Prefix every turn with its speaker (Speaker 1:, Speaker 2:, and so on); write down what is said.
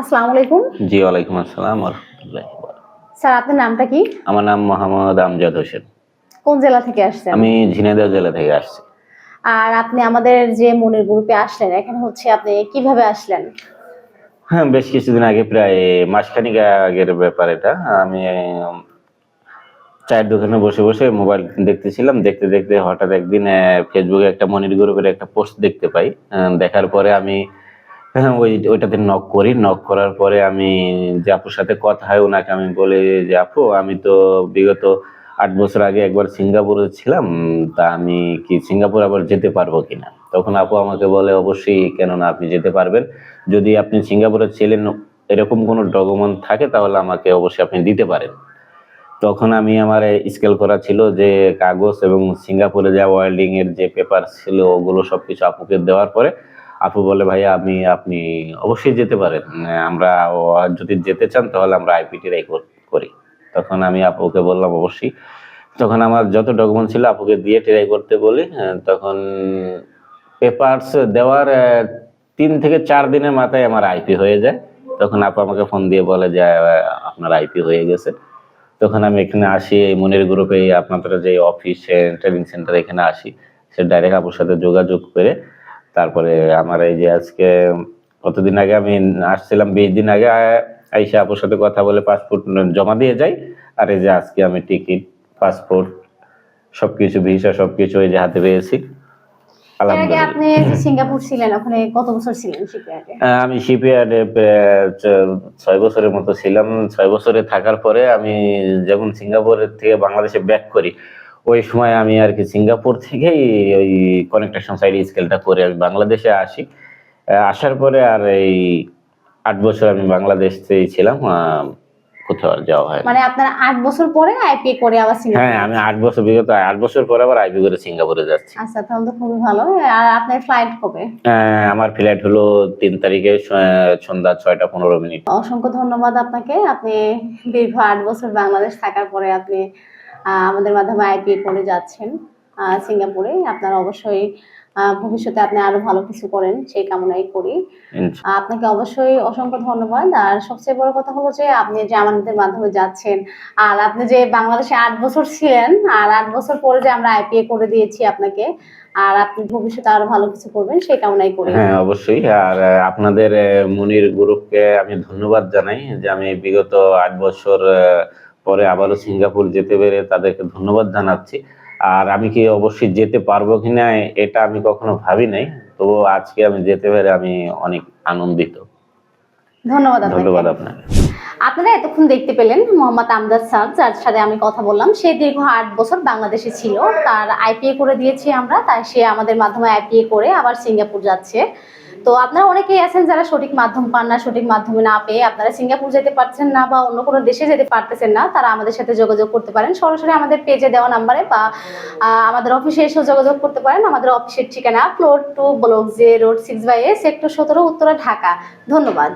Speaker 1: আসসালামু আলাইকুম।
Speaker 2: জি ওয়ালাইকুম আসসালাম ওয়া রাহমাতুল্লাহি ওয়া বারাকাতুহু।
Speaker 1: স্যার আপনার নামটা কি?
Speaker 2: আমার নাম মোহাম্মদ আমজাদ হোসেন।
Speaker 1: কোন জেলা থেকে আসছেন?
Speaker 2: আমি ঝিনাইদহ জেলা থেকে আসছি।
Speaker 1: আর আপনি আমাদের যে মনের গ্রুপে আসলেন এখানে হচ্ছে আপনি কীভাবে আসলেন?
Speaker 2: হ্যাঁ বেশ কিছুদিন আগে প্রায় মাসখানিক আগের ব্যাপার এটা। আমি চায়ের দোকানে বসে বসে মোবাইল দেখতেছিলাম। দেখতে দেখতে হঠাৎ একদিন ফেসবুকে একটা মনির গ্রুপের একটা পোস্ট দেখতে পাই। দেখার পরে আমি হ্যাঁ, ওই ওইটাতে নক করি। নক করার পরে আমি যে আপুর সাথে কথা হয় ওনাকে আমি বলি যে আপু আমি তো বিগত আট বছর আগে একবার সিঙ্গাপুরে ছিলাম তা আমি কি সিঙ্গাপুর আবার যেতে পারব কিনা? তখন আপু আমাকে বলে অবশ্যই কেননা আপনি যেতে পারবেন। যদি আপনি সিঙ্গাপুরে ছিলেন এরকম কোনো ডকুমেন্ট থাকে তাহলে আমাকে অবশ্যই আপনি দিতে পারেন। তখন আমি আমার স্কেল করা ছিল যে কাগজ এবং সিঙ্গাপুরে যা ওয়েল্ডিং এর যে পেপার ছিল ওগুলো সবকিছু আপুকে দেওয়ার পরে আপু বলে, ভাইয়া আমি আপনি অবশ্যই যেতে পারেন। আমরা যদি যেতে চান, তাহলে আমরা আইপিটি রাই করি তখন আমি আপুকে বললাম, অবশ্যই। তখন আমার যত ডকুমেন্ট ছিল, আপুকে দিয়ে ট্রাই করতে বলি। তখন পেপারস দেওয়ার তিন থেকে চার দিনের মাথায় আমার আইপি হয়ে যায়। তখন আপু আমাকে ফোন দিয়ে বলে যে আপনার আইপি হয়ে গেছে। তখন আমি এখানে আসি, এই মনির গ্রুপে আপনাদের যে অফিস ট্রেনিং সেন্টার এখানে আসি। সে ডাইরেক্ট আপুর সাথে যোগাযোগ করে তারপরে আমার এই যে আজকে কতদিন আগে আমি আসছিলাম বিশ দিন আগে আইসা আপুর সাথে কথা বলে পাসপোর্ট জমা দিয়ে যাই। আর এই যে আজকে আমি টিকিট পাসপোর্ট সবকিছু ভিসা সবকিছু এই যে হাতে পেয়েছি।
Speaker 1: এর আগে আপনি সিঙ্গাপুর ছিলেন ওখানে কত বছর ছিলেন শিপইয়ার্ডে
Speaker 2: আমি শিপইয়ার্ডে ছয় বছরের মতো ছিলাম। ছয় বছরে থাকার পরে আমি যখন সিঙ্গাপুরের থেকে বাংলাদেশে ব্যাক করি ওই সময় আমি আর কি সিঙ্গাপুর থেকেই ওই কনেকটেশন সাইড স্কেলটা করে আমি বাংলাদেশে আসি। আসার পরে আর এই আট বছর আমি বাংলাদেশেই ছিলাম কোথাও আর যাওয়া হয়
Speaker 1: মানে আপনার আট বছর পরে আইপিএ করে আবার সিঙ্গাপুর
Speaker 2: হ্যাঁ আমি আট বছর বিগত আট বছর পরে আবার আইবি করে সিঙ্গাপুরে যাচ্ছি।
Speaker 1: আচ্ছা তাহলে তো খুবই ভালো। আর আপনার ফ্লাইট কবে?
Speaker 2: আহ, আমার ফ্লাইট হলো তিন তারিখে সন্ধ্যা ছয়টা পনেরো মিনিট।
Speaker 1: অসংখ্য ধন্যবাদ আপনাকে। আপনি দীর্ঘ আট বছর বাংলাদেশ থাকার পরে আপনি আমাদের মাধ্যমে আইপিএ করে যাচ্ছেন সিঙ্গাপুরে। আপনার অবশ্যই ভবিষ্যতে আপনি আরও ভালো কিছু করেন সেই কামনাই করি। আপনাকে অবশ্যই অসংখ্য ধন্যবাদ। আর সবচেয়ে বড় কথা হলো যে আপনি যে আমাদের মাধ্যমে যাচ্ছেন আর আপনি যে বাংলাদেশে আট বছর ছিলেন আর আট বছর পরে যে আমরা আইপিএ করে দিয়েছি আপনাকে আর আপনি ভবিষ্যতে আরও ভালো কিছু করবেন সেই কামনাই করি।
Speaker 2: হ্যাঁ অবশ্যই। আর আপনাদের মনির গ্রুপকে আমি ধন্যবাদ জানাই যে আমি বিগত আট বছর পরে আবারও সিঙ্গাপুর যেতে পেরে তাদেরকে ধন্যবাদ জানাচ্ছি। আর আমি কি অবশ্যই যেতে পারব কিনা এটা আমি কখনো ভাবি নাই। তবু আজকে আমি যেতে পেরে আমি অনেক আনন্দিত।
Speaker 1: ধন্যবাদ
Speaker 2: ধন্যবাদ আপনাকে।
Speaker 1: আপনারা এতক্ষণ দেখতে পেলেন মোহাম্মদ আমজাদ স্যার যার সাথে আমি কথা বললাম। সে দীর্ঘ আট বছর বাংলাদেশে ছিল। তার আইপিএ করে দিয়েছি আমরা তাই সে আমাদের মাধ্যমে আইপিএ করে আবার সিঙ্গাপুর যাচ্ছে। তো আপনারা অনেকেই আছেন যারা সঠিক মাধ্যম পান না, সঠিক মাধ্যমে না পেয়ে আপনারা সিঙ্গাপুর যেতে পারছেন না বা অন্য কোনো দেশে যেতে পারতেছেন না, তারা আমাদের সাথে যোগাযোগ করতে পারেন। সরাসরি আমাদের পেজে দেওয়া নাম্বারে বা আমাদের অফিসে এসেও যোগাযোগ করতে পারেন। আমাদের অফিসের ঠিকানা floor two block J road six by A, sector সতেরো, উত্তরা, ঢাকা। ধন্যবাদ।